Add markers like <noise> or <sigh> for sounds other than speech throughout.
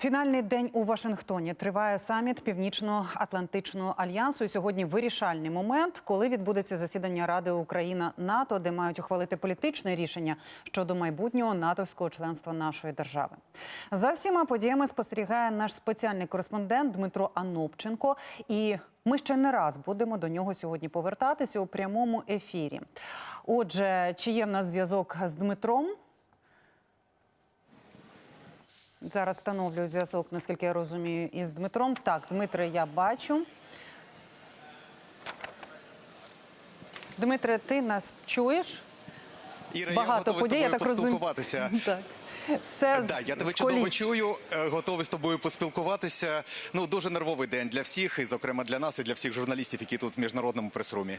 Фінальний день у Вашингтоні триває саміт Північно-Атлантичного альянсу. І сьогодні вирішальний момент, коли відбудеться засідання Ради Україна НАТО, де мають ухвалити політичне рішення щодо майбутнього натовського членства нашої держави. За всіма подіями спостерігає наш спеціальний кореспондент Дмитро Анопченко. І ми ще не раз будемо до нього сьогодні повертатися у прямому ефірі. Отже, чи є в нас зв'язок з Дмитром? Зараз встановлюють зв'язок, наскільки я розумію, із Дмитром. Так, Дмитре, я бачу. Дмитре, ти нас чуєш? Іра, Багато я готовий подій, я тобою так розумію. поспілкуватися. <laughs> Так. Все Да, з- я тебе з чудово коліс. чую, е, готовий з тобою поспілкуватися. Ну дуже нервовий день для всіх, і зокрема для нас, і для всіх журналістів, які тут в міжнародному прес-румі.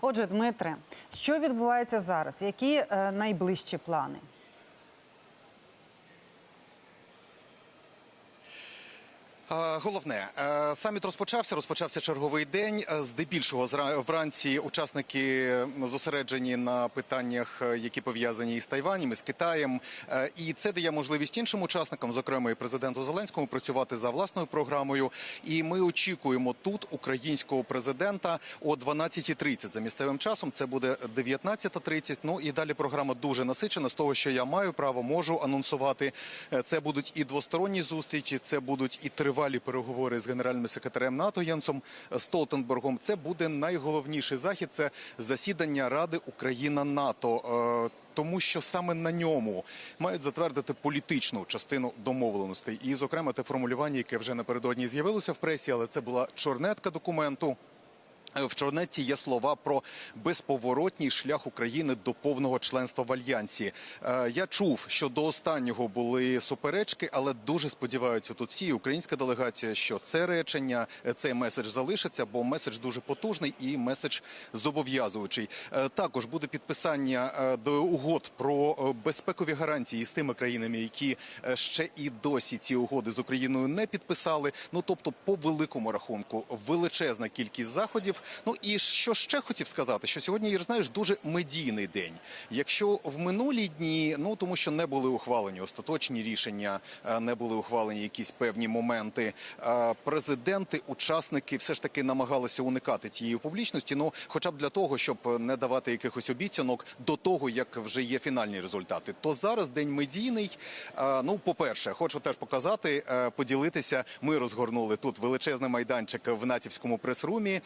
Отже, Дмитре, що відбувається зараз? Які е, найближчі плани? Головне, е, саміт розпочався. Розпочався черговий день. Е, Здебільшого вранці учасники зосереджені на питаннях, е, які пов'язані із Тайванем, із Китаєм. Е, І це дає можливість іншим учасникам, зокрема і президенту Зеленському, працювати за власною програмою. І ми очікуємо тут українського президента о 12.30 за місцевим часом. Це буде 19.30. Ну і далі програма дуже насичена. З того, що я маю право, можу анонсувати. Е, Це будуть і двосторонні зустрічі, це будуть і тривалі переговори з генеральним секретарем НАТО Єнсом Столтенбергом. Це буде найголовніший захід. Це засідання Ради Україна НАТО. Е, Тому що саме на ньому мають затвердити політичну частину домовленостей, і, зокрема, те формулювання, яке вже напередодні з'явилося в пресі, але це була чорнетка документу. Е, В чорнетці є слова про безповоротній шлях України до повного членства в альянсі. Е, Я чув, що до останнього були суперечки, але дуже сподіваються тут всі українська делегація, що це речення, е, цей меседж залишиться, бо меседж дуже потужний і меседж зобов'язуючий. Також буде підписання до угод про безпекові гарантії з тими країнами, які ще і досі ці угоди з Україною не підписали. Ну тобто, по великому рахунку, величезна кількість заходів. Ну і що ще хотів сказати, що сьогодні Ір, знаєш, дуже медійний день. Якщо в минулі дні, ну тому що не були ухвалені остаточні рішення, е, не були ухвалені якісь певні моменти. е, Президенти, учасники все ж таки намагалися уникати цієї публічності. Ну, хоча б для того, щоб не давати якихось обіцянок до того, як вже є фінальні результати. То зараз день медійний. Е, Ну, по-перше, хочу теж показати, поділитися. Ми розгорнули тут величезний майданчик в натівському прес-румі.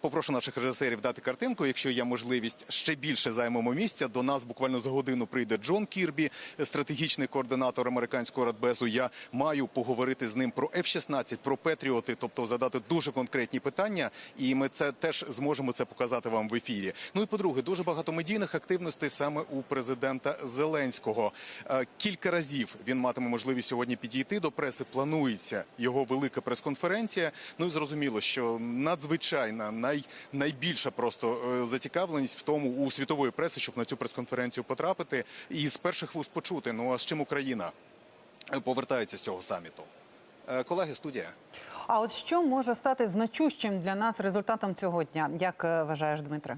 Попрошу наших режисерів дати картинку. Якщо є можливість, ще більше займемо місця. До нас буквально за годину прийде Джон Кірбі, стратегічний координатор американського радбезу. Я маю поговорити з ним про F-16, про Петріоти, тобто задати дуже конкретні питання, і ми це теж зможемо це показати вам в ефірі. Ну і по-друге, дуже багато медійних активностей саме у президента Зеленського. Кілька разів він матиме можливість сьогодні підійти до преси. Планується його велика прес-конференція. Ну і зрозуміло, що надзвичайна най, найбільша просто е, зацікавленість в тому у світової преси, щоб на цю прес-конференцію потрапити і з перших вуст почути. Ну а з чим Україна е, повертається з цього саміту? Е, Колеги, студія. А от що може стати значущим для нас результатом цього дня? Як вважаєш, Дмитре?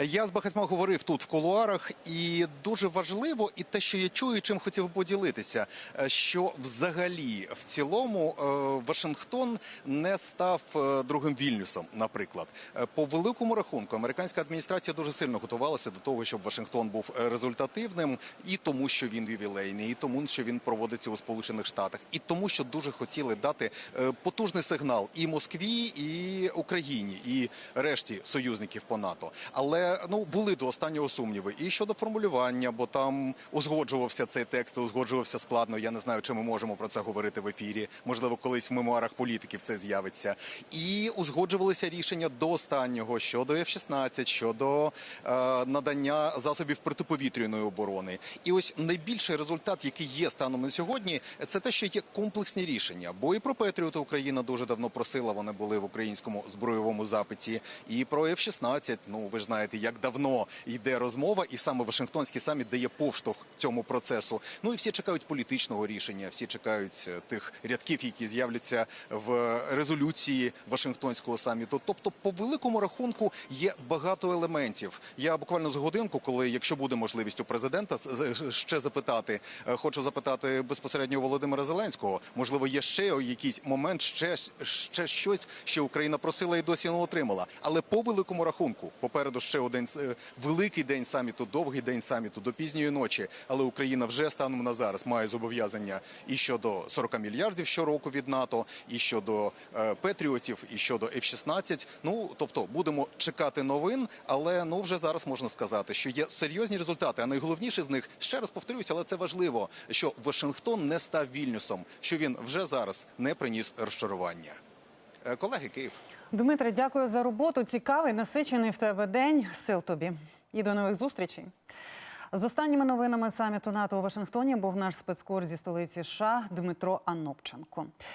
Я з багатьма говорив тут в кулуарах, і дуже важливо, і те, що я чую, чим хотів поділитися, е, що взагалі в цілому е, Вашингтон не став е, другим Вільнюсом. Наприклад, по великому рахунку, американська адміністрація дуже сильно готувалася до того, щоб Вашингтон був результативним, і тому, що він ювілейний, і тому, що він проводиться у Сполучених Штатах, і тому, що дуже хотіли дати потужний сигнал і Москві, і Україні, і решті союзників по НАТО. Але ну були до останнього сумніви і щодо формулювання, бо там узгоджувався цей текст, узгоджувався складно. Я не знаю, чи ми можемо про це говорити в ефірі. Можливо, колись в мемуарах політиків це з'явиться. І узгоджувалися рішення до останнього щодо F-16, щодо е, надання засобів протиповітряної оборони. І ось найбільший результат, який є станом на сьогодні, це те, що є комплексні рішення. Бо і про Петріоти Україна дуже давно просила. Вони були в українському збройовому запиті, і про F-16, Ну ви ж знаєте, як давно йде розмова, і саме Вашингтонський саміт дає повштовх цьому процесу. Ну і всі чекають політичного рішення, всі чекають е, тих рядків, які з'являться в резолюції Вашингтонського саміту. Тобто, по великому рахунку є багато елементів. Я буквально за годинку, коли якщо буде можливість у президента з- з- ще запитати, е, хочу запитати безпосередньо Володимира Зеленського. Можливо, є ще якийсь момент, ще, ще щось, що Україна просила і досі не отримала. Але по великому рахунку, попереду ще один е, великий день саміту, довгий день саміту до пізньої ночі. Але Україна вже станом на зараз має зобов'язання і щодо 40 мільярдів щороку від НАТО, і щодо е, Петріотів, і щодо F-16. Ну тобто будемо чекати новин, але ну вже зараз можна сказати, що є серйозні результати. А найголовніше з них ще раз повторюся, але це важливо, що Вашингтон не став вільнюсом, що він вже зараз не приніс розчарування. Е, Колеги, Київ. Дмитре, дякую за роботу. Цікавий, насичений в тебе день. Сил тобі. І до нових зустрічей. З останніми новинами саміту НАТО у Вашингтоні був наш спецкор зі столиці США Дмитро Анопченко.